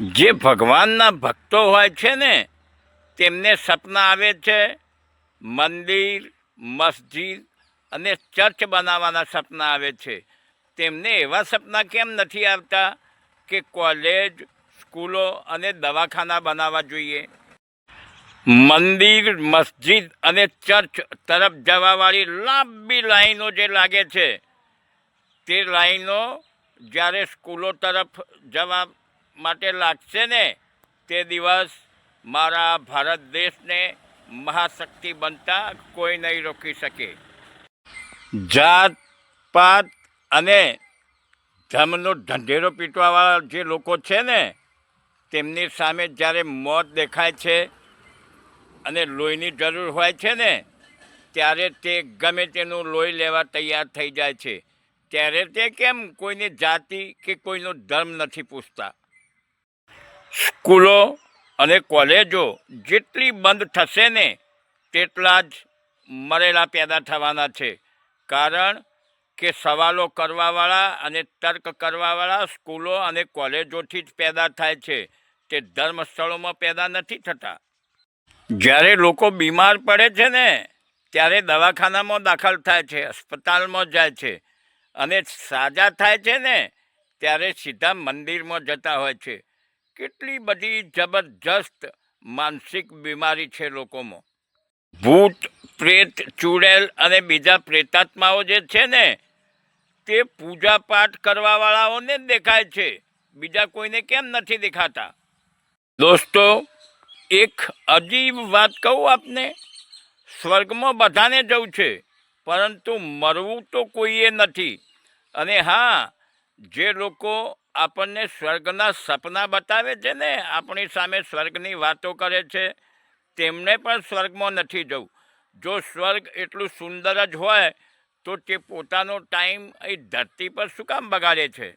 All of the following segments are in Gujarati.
જે ભગવાનના ભક્તો હોય છે ને, તેમને સપના આવે છે મંદિર, મસ્જિદ અને ચર્ચ બનાવવાના સપના આવે છે. તેમને એવા સપના કેમ નથી આવતા કે કોલેજ, સ્કૂલો અને દવાખાના બનાવવા જોઈએ? મંદિર, મસ્જિદ અને ચર્ચ તરફ જવાવાળી લાંબી લાઈનો જે લાગે છે, તે લાઈનો જ્યારે સ્કૂલો તરફ જવા માટે લાગશે ને તે દિવસ મારા ભારત દેશને મહાશક્તિ બનતા કોઈ નહીં રોકી શકે. જાત પાત અને ધર્મનો ઢંઢેરો પીટવાવાળા જે લોકો છે ને, તેમની સામે જ્યારે મોત દેખાય છે અને લોહીની જરૂર હોય છે ને, ત્યારે તે ગમે તેનું લોહી લેવા તૈયાર થઈ જાય છે. ત્યારે તે કેમ કોઈની જાતિ કે કોઈનો ધર્મ નથી પૂછતા? સ્કૂલો અને કોલેજો જેટલી બંધ થશે ને તેટલા જ મરેલા પેદા થવાના છે. કારણ કે સવાલો કરવાવાળા અને તર્ક કરવાવાળા સ્કૂલો અને કોલેજોથી જ પેદા થાય છે. તે ધર્મ સ્થળોમાં પેદા નથી થતા. જ્યારે લોકો બીમાર પડે છે ને, ત્યારે દવાખાનામાં દાખલ થાય છે અસ્પતાલમાં જાય છે. અને સાજા થાય છે ને, ત્યારે સીધા મંદિરમાં જતા હોય છે. કેટલી બધી જબરજસ્ત માનસિક બીમારી છે લોકોમાં? ભૂત, પ્રેત, ચૂડેલ અને બીજા પ્રેતાત્માઓ જે છે ને, તે પૂજા પાઠ કરવાવાળાઓને દેખાય છે. બીજા કોઈને કેમ નથી દેખાતા? દોસ્તો, એક અજીબ વાત કહું આપને, સ્વર્ગમાં બધાને જવું છે, પરંતુ મરવું તો કોઈએ નથી. અને હા, જે લોકો આપણને સ્વર્ગના સપના બતાવે છે ને, આપણી સામે સ્વર્ગની વાતો કરે છે, તેમને પણ સ્વર્ગમાં નથી જવું. જો સ્વર્ગ એટલું સુંદર જ હોય, તો તે પોતાનો ટાઈમ એ ધરતી પર શું કામ બગાડે છે?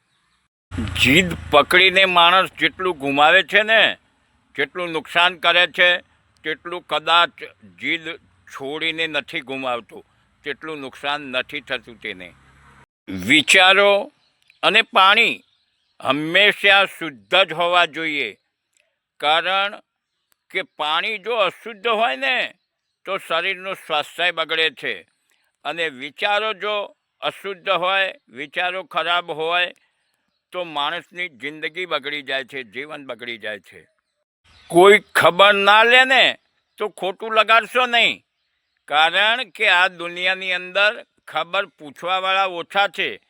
જીદ પકડીને માણસ જેટલું ગુમાવે છે ને, જેટલું નુકસાન કરે છે, તેટલું કદાચ જીદ છોડીને નથી ગુમાવતું, તેટલું નુકસાન નથી થતું તેને. વિચારો અને પાણી હંમેશા શુદ્ધ જ હોવા જોઈએ. કારણ કે પાણી જો અશુદ્ધ હોય ને, તો શરીરનું સ્વાસ્થ્ય બગડે છે. અને વિચારો જો અશુદ્ધ હોય, વિચારો ખરાબ હોય, તો માણસની જિંદગી બગડી જાય છે, જીવન બગડી જાય છે. કોઈ ખબર ના લે ને, તો ખોટું લગાડશો નહીં. કારણ કે આ દુનિયાની અંદર ખબર પૂછવાવાળા ઓછા છે.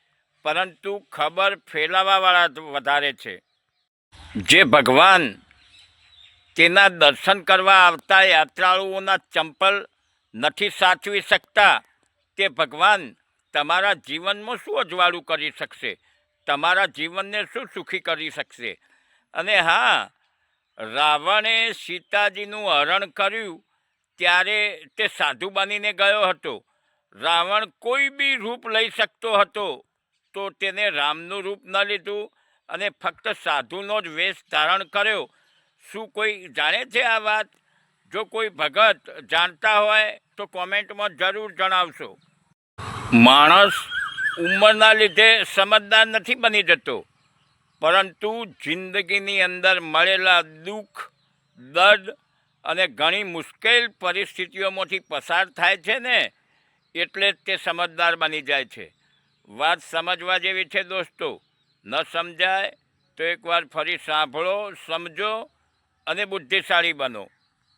પરંતુ ખબર ફેલાવાવાળા વધારે છે. જે ભગવાન તેના દર્શન કરવા આવતા યાત્રાળુઓના ચંપલ નથી સાચવી શકતા, તે ભગવાન તમારા જીવનમાં શું અજવાળું કરી શકશે? તમારા જીવનને શું સુખી કરી શકશે? અને હા, રાવણે સીતાજીનું હરણ કર્યું ત્યારે તે સાધુ બનીને ગયો હતો. રાવણ કોઈ બી રૂપ લઈ શકતો હતો. તો તેને રામનું રૂપ ન લીધું અને ફક્ત સાધુનો જ વેશ ધારણ કર્યો. શું કોઈ જાણે છે આ વાત? જો કોઈ ભગત જાણતા હોય તો કોમેન્ટમાં જરૂર જણાવશો. માણસ ઉંમરના લીધે સમજદાર નથી બની જતો. પરંતુ જિંદગીની અંદર મળેલા દુઃખ, દર્દ અને ઘણી મુશ્કેલ પરિસ્થિતિઓમાંથી પસાર થાય છે ને, એટલે તે સમજદાર બની જાય છે. વાત સમજવા જેવી છે દોસ્તો. ન સમજાય તો એકવાર ફરી સાંભળો, સમજો અને બુદ્ધિશાળી બનો.